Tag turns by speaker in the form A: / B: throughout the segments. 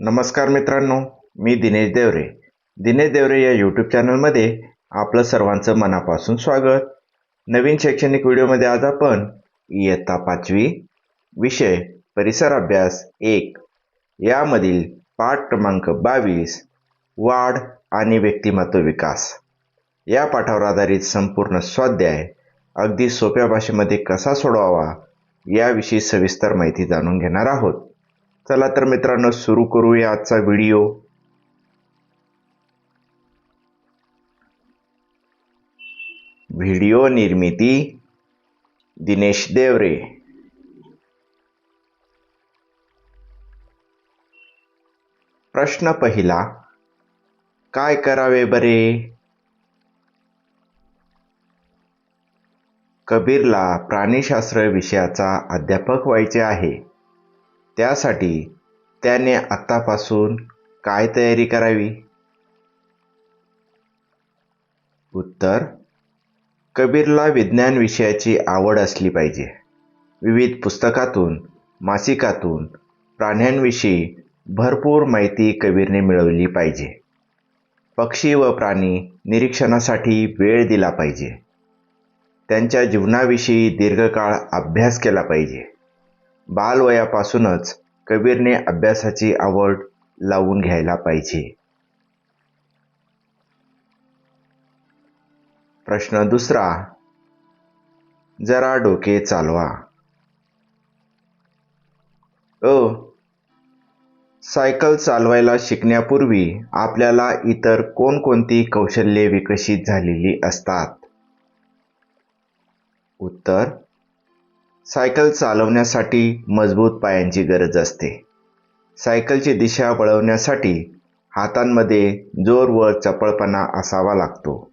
A: नमस्कार मित्रांनो मी दिनेश देवरे. दिनेश देवरे या यूट्यूब चॅनलमध्ये आपलं सर्वांचं मनापासून स्वागत. नवीन शैक्षणिक व्हिडिओमध्ये आज आपण इयत्ता पाचवी विषय परिसर अभ्यास एक. यामधील पाठ क्रमांक बावीस वाढ आणि व्यक्तिमत्व विकास. या पाठावर आधारित संपूर्ण स्वाध्याय अगदी सोप्या भाषेमध्ये कसा सोडवावा याविषयी सविस्तर माहिती जाणून घेणार आहोत. चला तर मित्रांनो सुरू करूया आजचा व्हिडिओ. व्हिडिओ निर्मिती दिनेश देवरे. प्रश्न पहिला काय करावे बरे? कबीरला प्राणीशास्त्र विषयाचा अध्यापक व्हायचे आहे. त्यासाठी त्याने आत्तापासून काय तयारी करावी? उत्तर कबीरला विज्ञान विषयाची आवड असली पाहिजे. विविध पुस्तकातून मासिकातून प्राण्यांविषयी भरपूर माहिती कबीरने मिळवली पाहिजे. पक्षी व प्राणी निरीक्षणासाठी वेळ दिला पाहिजे. त्यांच्या जीवनाविषयी दीर्घकाळ अभ्यास केला पाहिजे. बालवयापासूनच कबीरने अभ्यासाची आवड लावून घ्यायला पाहिजे. प्रश्न दुसरा जरा डोके चालवा. अ सायकल चालवायला शिकण्यापूर्वी आपल्याला इतर कोणकोणती कौशल्ये विकसित झालेली असतात? उत्तर सायकल चालवण्यासाठी मजबूत पायांची गरज असते. सायकलची दिशा वळवण्यासाठी हातांमध्ये जोर व चपळपणा असावा लागतो.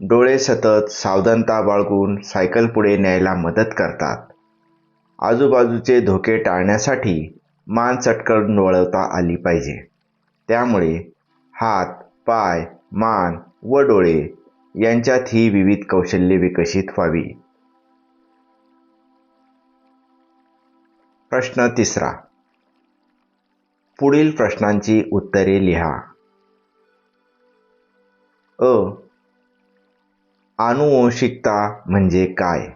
A: डोळे सतत सावधानता बाळगून सायकल पुढे न्यायला मदत करतात. आजूबाजूचे धोके टाळण्यासाठी मान चटकन वळवता आली पाहिजे. त्यामुळे हात पाय मान व डोळे यांच्यात ही विविध कौशल्ये विकसित व्हावी. प्रश्न तिसरा. पुढील प्रश्नांची उत्तरे लिहा. अ. आनुवंशिकता म्हणजे काय?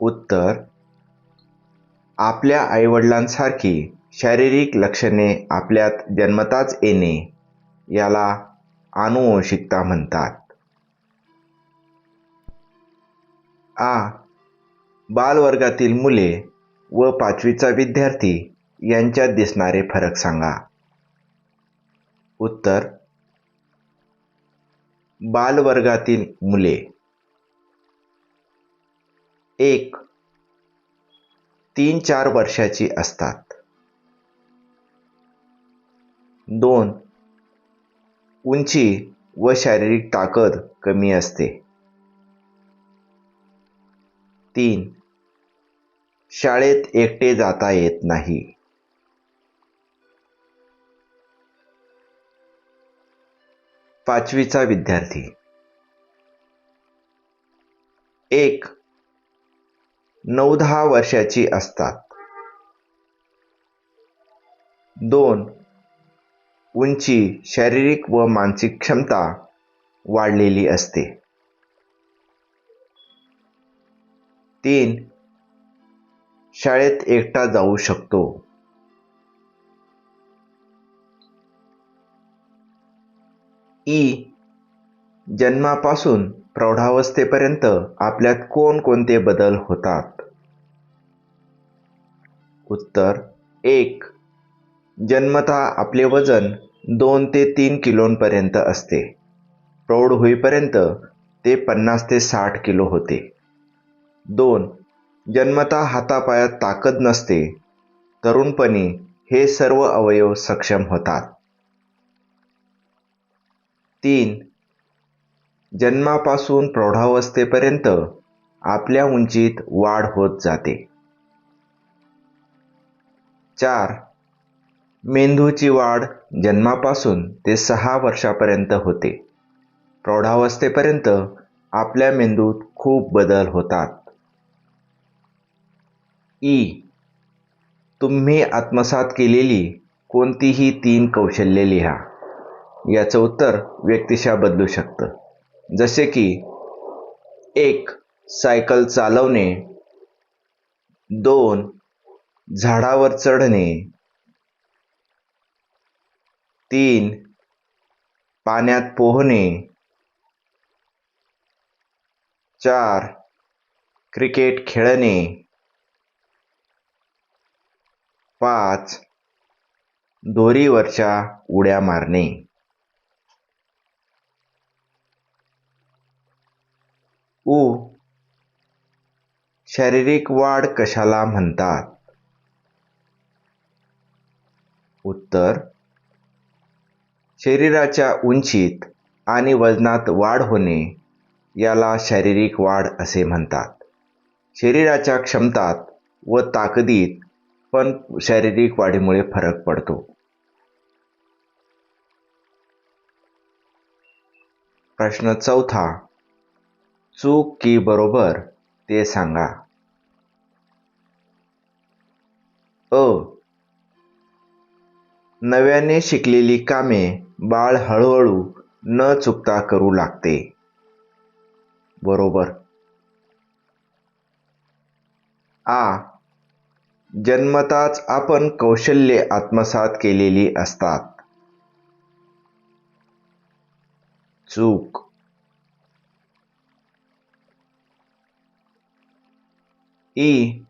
A: उत्तर. आपल्या आईवडिलांसारखी शारीरिक लक्षणे आपल्यात जन्मताच येणे याला आनुवंशिकता म्हणतात. आ. बालवर्गातील मुले व पाचवीचा विद्यार्थी यांच्यात दिसणारे फरक सांगा. उत्तर बालवर्गातील मुले. एक तीन चार वर्षाची असतात. दोन उंची व शारीरिक ताकद कमी असते. तीन शाळेत एकटे जाता येत नाही. पाचवीचा विद्यार्थी. एक नऊ दहा वर्षाची असतात. दोन उंची शारीरिक व मानसिक क्षमता वाढलेली असते. तीन शाळेत एकटा जाऊ शकतो. ई. जन्मापासून प्रौढावस्थेपर्यंत आपल्यात कोणकोणते बदल होतात? उत्तर एक. जन्मता आपले वजन दोन ते तीन किलोंपर्यंत असते. प्रौढ होईपर्यंत ते पन्नास ते साठ किलो होते. दोन. जन्मता हातापायात ताकद नसते. तरुणपणी हे सर्व अवयव सक्षम होतात. तीन जन्मापासून प्रौढावस्थेपर्यंत आपल्या उंचीत वाढ होत जाते. चार मेंदूची वाढ जन्मापासून ते सहा वर्षापर्यंत होते. प्रौढावस्थेपर्यंत आपल्या मेंदूत खूप बदल होतात. ई तुम्ही आत्मसात केलेली कोणतीही तीन कौशल्ये लिहा. याचं उत्तर व्यक्तिशः बदलू शकतं. जसे की एक सायकल चालवणे. दोन झाडावर चढणे. तीन पाण्यात पोहणे. चार क्रिकेट खेळणे. पाच. दोरीवरच्या उड्या मारणे. उ. शारीरिक वाढ कशाला म्हणतात? उत्तर. शरीराच्या उंचीत आणि वजनात वाढ होणे याला शारीरिक वाढ असे म्हणतात. शरीराच्या क्षमतात व ताकदीत पण शारीरिक वाढीमुळे फरक पडतो. प्रश्न चौथा चूक की बरोबर ते सांगा. अ. नव्याने शिकलेली कामे बाळ हळूहळू न चुकता करू लागते. बरोबर. आ. जन्मताच आपण कौशल्ये आत्मसात केलेली असतात. चूक. ई.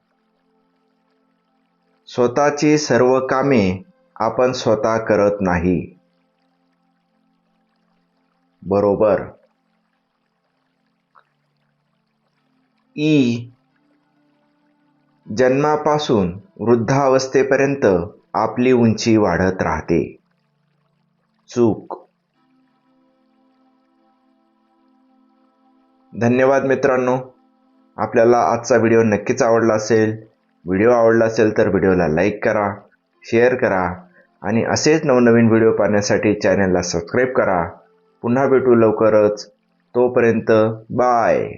A: स्वतःची सर्व कामे आपण स्वतः करत नाही. बरोबर. ई. जन्मापासून वृद्धावस्थेपर्यंत आपली उंची वाढत राहते. चूक. धन्यवाद मित्रांनो. आपल्याला आजचा व्हिडिओ नक्कीच आवडला असेल. व्हिडिओ आवडला असेल तर व्हिडिओला लाईक करा शेअर करा आणि असेच नवनवीन व्हिडिओ पाहण्यासाठी चॅनलला सबस्क्राईब करा. पुन्हा भेटू लवकरच. तोपर्यंत बाय.